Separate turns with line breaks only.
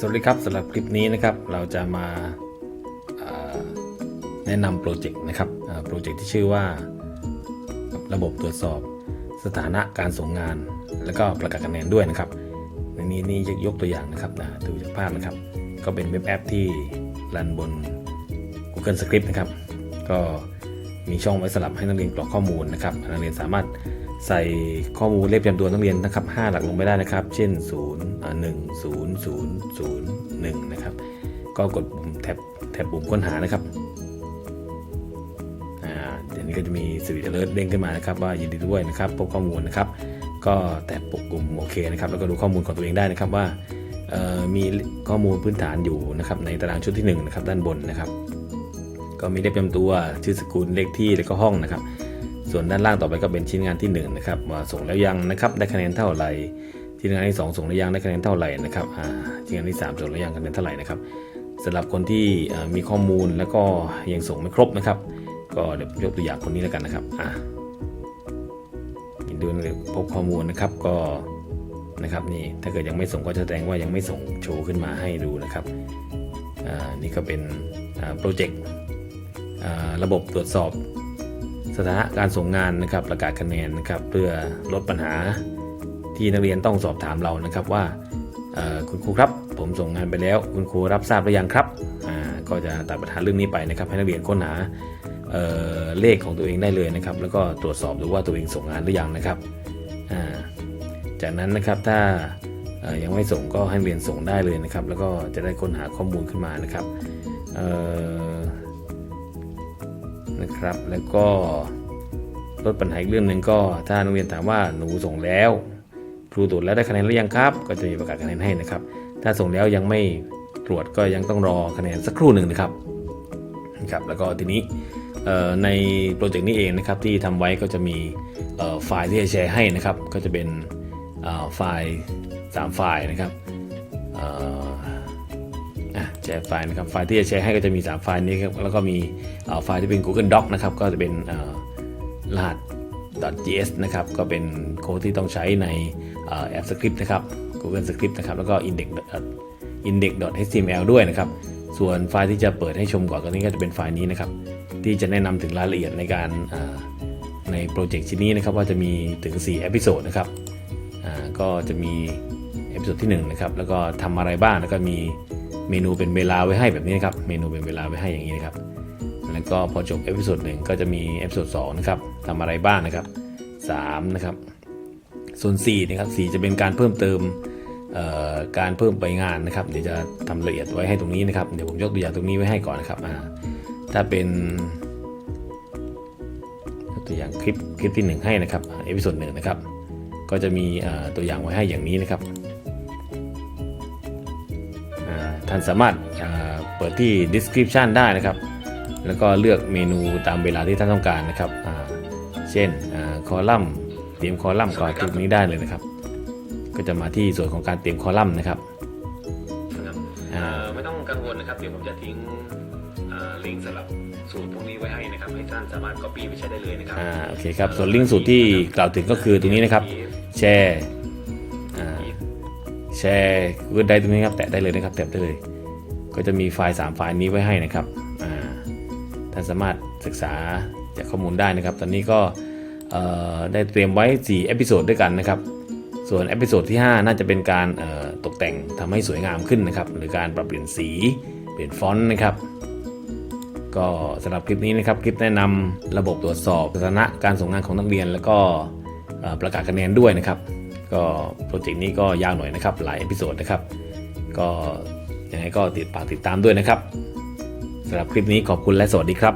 สวัสดีครับสำหรับคลิปนี้นะครับเราจะมาแนะนำโปรเจกต์นะครับโปรเจกต์ที่ชื่อว่าระบบตรวจสอบสถานะการส่งงาน แล้วก็ประกาศคะแนนด้วยนะครับ ในนี้นี่ยกตัวอย่างนะครับนะดูจากภาพนะครับ ก็เป็นเว็บแอปที่รันบน Google Script นะครับ ก็มีช่องไว้สลับให้นักเรียนกรอกข้อมูลนะครับนักเรียนสามารถ ใส่ข้อมูลเลขประจำตัวนักเรียนนะครับ 5 หลักลงไปได้นะครับ เช่น0อ่า1 0 0 0 1 นะครับ ก็กดปุ่มแท็บแท็บปุ่มค้นหานะครับอ่าเดี๋ยวนี้ก็จะมีสวิตช์ alert เด้งขึ้นมานะครับ ว่ายินดีด้วยนะครับพบข้อมูลนะครับ ก็แตะปุ่มโอเคนะครับ แล้วก็ดูข้อมูลของตัวเองได้นะครับว่าเอ่อมีข้อมูลพื้นฐานอยู่นะครับในตารางชุดที่1นะครับด้านบนนะครับ ก็มีเลขประจำตัวชื่อสกุลเลขที่แล้วก็ห้องนะครับ ส่วนด้านล่างต่อไปก็เป็นชิ้นงานที่1นะครับว่าส่งแล้วยังนะครับได้คะแนนเท่าไหร่ชิ้นงานที่ 2 ส่งแล้วยังได้คะแนนเท่าไหร่นะครับชิ้นงานที่ 3 ส่งแล้วยังคะแนนเท่าไหร่นะครับสำหรับคนที่มีข้อมูลแล้วก็ยังส่งไม่ครบนะครับ ก็เดี๋ยวยกตัวอย่างคนนี้แล้วกันนะครับอ่าดูเลยพบข้อมูลนะครับก็นะครับนี่ถ้าเกิดยังไม่ส่งก็จะแสดงว่ายังไม่ส่งโชว์ขึ้นมาให้ดูนะครับอ่านี่ก็เป็นโปรเจกต์ระบบตรวจสอบ สถานะการส่งงานนะครับประกาศคะแนนนะครับเพื่อลดปัญหาที่นักเรียนต้องสอบถามเรานะครับว่าคุณครูครับผมส่งงานไปแล้ว คุณครูรับทราบหรือยังครับก็จะตัดปัญหาเรื่องนี้ไปนะครับ ให้นักเรียนค้นหาเเลขของตัวเองได้เลยนะครับ แล้วก็ตรวจสอบดูว่าตัวเองส่งงานหรือยังนะครับาจากนั้นนะครับถ้ายังไม่ส่งก็ให้เรียนส่งได้เลยนะครับ แล้วก็จะได้ค้นหาข้อมูลขึ้นมานะครับ นะครับ แล้วก็ลดปัญหาอีกเรื่องหนึ่งก็ ถ้านักเรียนถามว่าหนูส่งแล้ว ครูตรวจแล้วได้คะแนนหรือยังครับ ก็จะมีประกาศคะแนนให้นะครับ ถ้าส่งแล้วยังไม่ตรวจก็ยังต้องรอคะแนนสักครู่หนึ่งนะครับนะครับ แล้วก็ทีนี้ในโปรเจกต์นี้เองนะครับที่ทำไว้ก็จะมีไฟล์ที่จะแชร์ให้นะครับ ก็จะเป็นไฟล์ 3 ไฟล์นะครับ แชร์ไฟล์นะครับไฟล์ที่จะแชร์ให้ก็จะมี 3 ไฟล์นี้ครับแล้วก็มีไฟล์ที่เป็น Google Doc นะครับก็จะเป็นรหัส .gs นะครับก็เป็นโค้ดที่ต้องใช้ในแอป Script นะครับ Google Script นะครับแล้วก็ index index.html ด้วยนะครับ ส่วนไฟล์ที่จะเปิดให้ชมก่อนก็นี้ก็จะเป็นไฟล์นี้นะครับที่จะแนะนำถึงรายละเอียดในการในโปรเจกต์ชิ้นนี้นะครับว่าจะมีถึง4เอพิโซดนะครับก็จะมีเอพิโซดที่1นะครับแล้วก็ทำอะไรบ้างแล้วก็มี เมนูเป็นเวลาไว้ให้แบบนี้นะครับ เมนูเป็นเวลาไว้ให้อย่างนี้นะครับ แล้วก็พอจบเอพิโซดหนึ่งก็จะมีเอพิโซดสองนะครับทำอะไรบ้างนะครับ3นะครับ ส่วน4นะครับ4จะเป็นการเพิ่มเติมเอ่อการเพิ่มไปงานนะครับ เดี๋ยวจะทำละเอียดไว้ให้ตรงนี้นะครับ เดี๋ยวผมยกตัวอย่างตรงนี้ไว้ให้ก่อนนะครับอ่าถ้าเป็นตัวอย่างคลิปคลิปที่ 1 ให้นะครับเอพิโซดหนึ่งนะครับ ก็จะมีเอ่อตัวอย่างไว้ให้อย่างนี้นะครับ ท่านสามารถอ่าเปิดที่ description ได้นะครับ แล้วก็เลือกเมนูตามเวลาที่ท่านต้องการนะครับอ่าเช่นคอลัมน์เตรียมคอลัมน์ก่อนคลิปนี้ได้เลยนะครับ ก็จะมาที่ส่วนของการเตรียมคอลัมน์นะครับอ่า
ไม่ต้องกังวลนะครับเดี๋ยวผมจะทิ้งลิงก์สำหรับสูตรพวกนี้ไว้ให้นะครับให้ท่านสามารถ copy ไปใช้ได้เลยนะครับ
อ่าโอเคครับส่วนลิงก์สูตรที่กล่าวถึงก็คือตรงนี้นะครับ แชร์อ่า แชร์ก็ได้ตรงนี้ครับแตะได้เลยนะครับแตะได้เลย ก็จะมีไฟล์ 3 ไฟล์นี้ไว้ให้นะครับท่านสามารถศึกษาจากข้อมูลได้นะครับ ตอนนี้ก็ได้เตรียมไว้4เอพิโซดด้วยกันนะครับ ส่วนเอพิโซดที่ 5 น่าจะเป็นการตกแต่งทำให้สวยงามขึ้นนะครับ หรือการปรับเปลี่ยนสีเปลี่ยนฟอนต์นะครับ ก็สำหรับคลิปนี้นะครับ คลิปแนะนำระบบตรวจสอบสถานะการส่งงานของนักเรียน แล้วก็ประกาศคะแนนด้วยนะครับ ก็โปรเจกต์นี้ก็ยาวหน่อยนะครับ หลายอพิโซดนะครับ ก็ยังไงก็ติดปากติดตามด้วยนะครับสำหรับคลิปนี้ขอบคุณและสวัสดีครับ